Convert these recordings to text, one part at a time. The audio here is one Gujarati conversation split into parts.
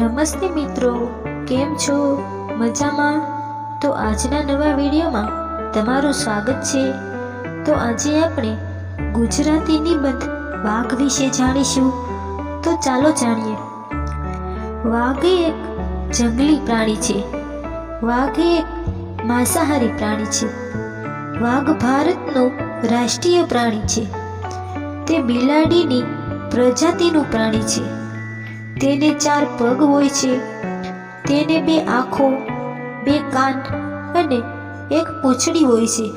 નમસ્તે મિત્રો, કેમ છો? મજામાં? તો આજના નવા વિડીયોમાં તમારું સ્વાગત છે. તો આજે આપણે ગુજરાતી નિબંધ વાઘ વિશે જાણીશું. તો ચાલો જાણીએ. વાઘ એક જંગલી પ્રાણી છે. વાઘ એક માંસાહારી પ્રાણી છે. વાઘ ભારતનું રાષ્ટ્રીય પ્રાણી છે. તે બિલાડીની પ્રજાતિનું પ્રાણી છે. તેને ચાર પગ હોય છે. તેને બે આંખો, બે કાન અને એક પૂંછડી હોય છે.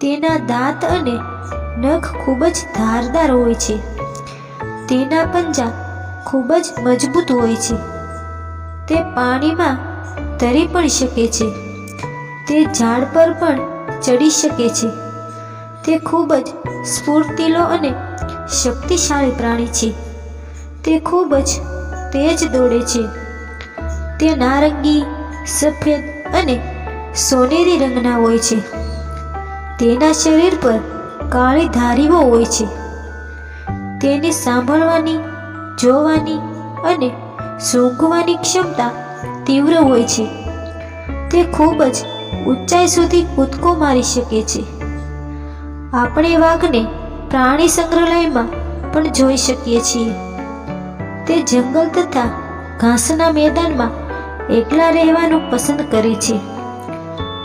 તેના દાંત અને નખ ખૂબ જ ધારદાર હોય છે. તેના પંજા ખૂબ જ મજબૂત હોય છે. તે પાણીમાં તરી પણ શકે છે. તે ઝાડ પર પણ ચડી શકે છે. તે ખૂબ જ સ્ફૂર્તિલો અને શક્તિશાળી પ્રાણી છે. તે ખૂબ જ તેજ દોડે છે. તે નારંગી, સફેદ અને સોનેરી રંગના હોય છે. તેના શરીર પર કાળી ધારીઓ હોય છે. તેને સાંભળવાની, જોવાની અને સૂંઘવાની ક્ષમતા તીવ્ર હોય છે. તે ખૂબ જ ઊંચાઈ સુધી કૂદકો મારી શકે છે. આપણે વાઘને પ્રાણી સંગ્રહાલયમાં પણ જોઈ શકીએ છીએ. તે જંગલ તથા ઘાસના મેદાનમાં એકલા રહેવાનું પસંદ કરે છે.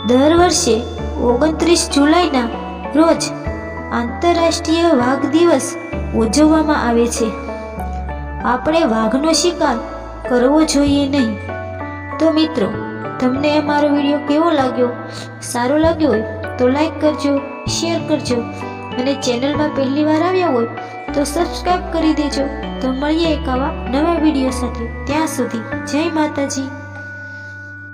દર વર્ષે ઓગણત્રીસ જુલાઈના રોજ આંતરરાષ્ટ્રીય વાઘ દિવસ ઉજવવામાં આવે છે. આપણે વાઘનો શિકાર કરવો જોઈએ નહીં. તો મિત્રો, તમને અમારો વીડિયો કેવો લાગ્યો? સારો લાગ્યો હોય તો લાઈક કરજો, શેર કરજો અને ચેનલમાં પહેલી વાર આવ્યા હોય તો સબસ્ક્રાઈબ કરી દેજો. તો મળીએ એક આવા નવા વીડિયો સાથે. ત્યાં સુધી જય માતાજી.